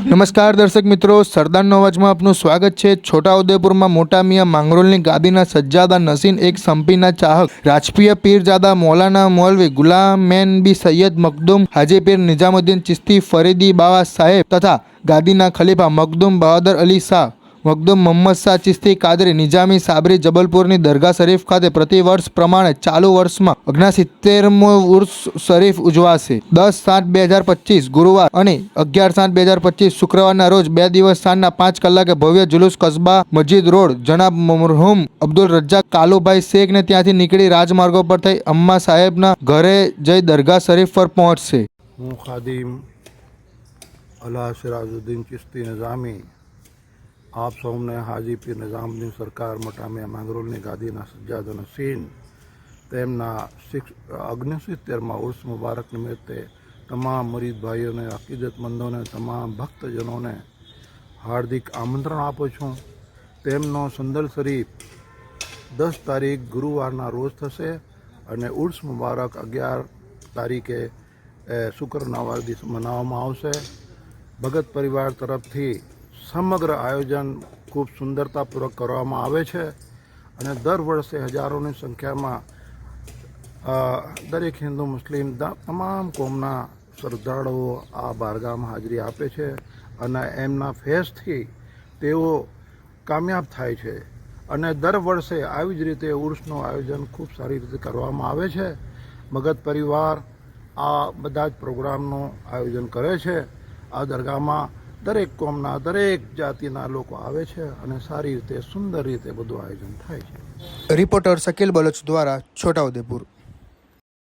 નમસ્કાર દર્શક મિત્રો સરદારનો અવાજમાં આપનું સ્વાગત છે. છોટાઉદેપુરમાં મોટા મિયા માંગરોળની ગાદીના સજ્જાદા નસીન એક સંપીના ચાહક રાજપીય પીરજાદા મૌલાના મૌલવી ગુલામેન બી સૈયદ મકદુમ, હાજી પીર નિઝામુદ્દીન ચિસ્તી ફરીદી બાવા સાહેબ તથા ગાદીના ખલીફા મકદુમ બહાદર અલી શાહ મખદુમ મોહમ્મદ શાહ ચિસ્તી કાદરી નિજામી સાબરી જબલપુરની દરગાહ શરીફ ખાતે પ્રતિ વર્ષ પ્રમાણે ચાલુ વર્ષમાં ઓગણસિત્તેરમો ઉર્સ શરીફ ઉજવાશે. દસ સાત બે હજાર પચીસ ગુરુવાર અને અગિયાર સાત બે હજાર પચીસ શુક્રવારના રોજ બે દિવસ સાંજના પાંચ કલાકે ભવ્ય જુલુસ કસ્બા, મસ્જિદ રોડ, જનાબ મરહુમ અબ્દુલ રজ্જાક કાલુભાઈ શેખને ત્યાંથી નીકળી રાજમાર્ગો પર થઈ અમ્મા સાહેબના ઘરે જઈ દરગાહ શરીફ પર પહોંચશે. હું ખાદીમ અલા સિરાજુદ્દીન ચિશ્તી નિઝામી આપ સૌને હાજી પીર નિઝામુદ્દીન સરકાર મટામિયા માંગરોળની ગાદીના સજ્જાદ સીન તેમના સિક્સ અગ્નિસિત્તેરમાં ઉર્સ મુબારક નિમિત્તે તમામ મરીદ ભાઈઓને, અકીદતમંદોને, તમામ ભક્તજનોને હાર્દિક આમંત્રણ આપું છું. તેમનો સંદલ શરીફ દસ તારીખ ગુરુવારના રોજ થશે અને ઉર્સ મુબારક અગિયાર તારીખે, એ શુક્રના દિવસ મનાવવામાં આવશે. ભગત પરિવાર તરફથી સમગ્ર આયોજન ખૂબ સુંદરતાપૂર્વક કરવામાં આવે છે અને દર વર્ષે હજારોની સંખ્યામાં દરેક હિન્દુ મુસ્લિમ તમામ કોમના શ્રદ્ધાળુઓ આ બારગામમાં હાજરી આપે છે અને એમના ફેસથી તેઓ કામયાબ થાય છે. અને દર વર્ષે આવી જ રીતે ઉર્સનું આયોજન ખૂબ સારી રીતે કરવામાં આવે છે. મગધ પરિવાર આ બધા જ પ્રોગ્રામનું આયોજન કરે છે. આ દરગાહમાં દરેક કોમના, દરેક જાતિના લોકો આવે છે અને સારી રીતે, સુંદર રીતે બધું આયોજન થાય છે. રિપોર્ટર શકીલ બલોચ દ્વારા છોટાઉદેપુર.